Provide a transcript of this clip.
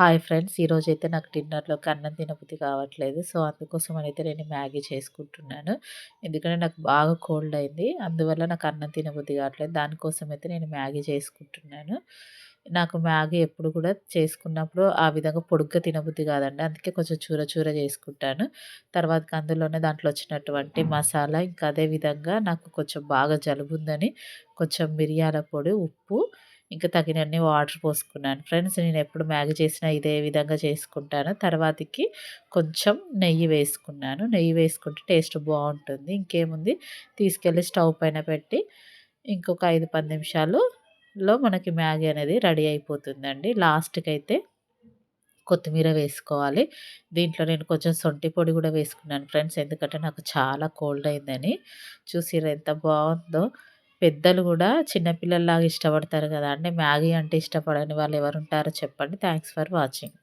Hi friends ఈరోజు అయితే నాకు డిన్నర్‌లోకి అన్నం తినబుద్ధి కావట్లేదు. సో, అందుకోసం అయితే నేను మ్యాగీ చేసుకుంటున్నాను. ఎందుకంటే నాకు బాగా కోల్డ్ అయింది. అందువల్ల నాకు అన్నం తినబుద్ధి కావట్లేదు. దానికోసం అయితే నేను మ్యాగీ చేసుకుంటున్నాను. నాకు మ్యాగీ ఎప్పుడు కూడా చేసుకున్నప్పుడు ఆ విధంగా పొడుగ్గా తినబుద్ధి కాదండి. అందుకే కొంచెం చూర చూర చేసుకుంటాను. తర్వాత అందులోనే దాంట్లో వచ్చినటువంటి మసాలా ఇంకా అదే విధంగా నాకు కొంచెం బాగా జలుబుందని కొంచెం మిరియాల పొడి, ఉప్పు ఇంకా తగినన్ని వాటర్ పోసుకున్నాను. ఫ్రెండ్స్ నేను ఎప్పుడు మ్యాగీ చేసినా ఇదే విధంగా చేసుకుంటాను. తర్వాతకి కొంచెం నెయ్యి వేసుకున్నాను. నెయ్యి వేసుకుంటే టేస్ట్ బాగుంటుంది. ఇంకేముంది తీసుకెళ్ళి స్టవ్ పైన పెట్టి ఇంకొక 5, 10 నిమిషాలులో మనకి మ్యాగీ అనేది రెడీ అయిపోతుందండి. లాస్ట్‌కి అయితే కొత్తిమీర వేసుకోవాలి. దీంట్లో నేను కొంచెం సొంటి పొడి కూడా వేసుకున్నాను ఫ్రెండ్స్. ఎందుకంటే నాకు చాలా కోల్డ్ అయిందని. చూసిరా ఎంత బాగుందో పెద్దలు కూడా చిన్నపిల్లల్లాగా ఇష్టపడతారు ఇష్టపడతారు అండి మ్యాగీ అంటే ఇష్టపడని వాళ్ళు ఎవరుంటారో చెప్పండి. Thanks for watching.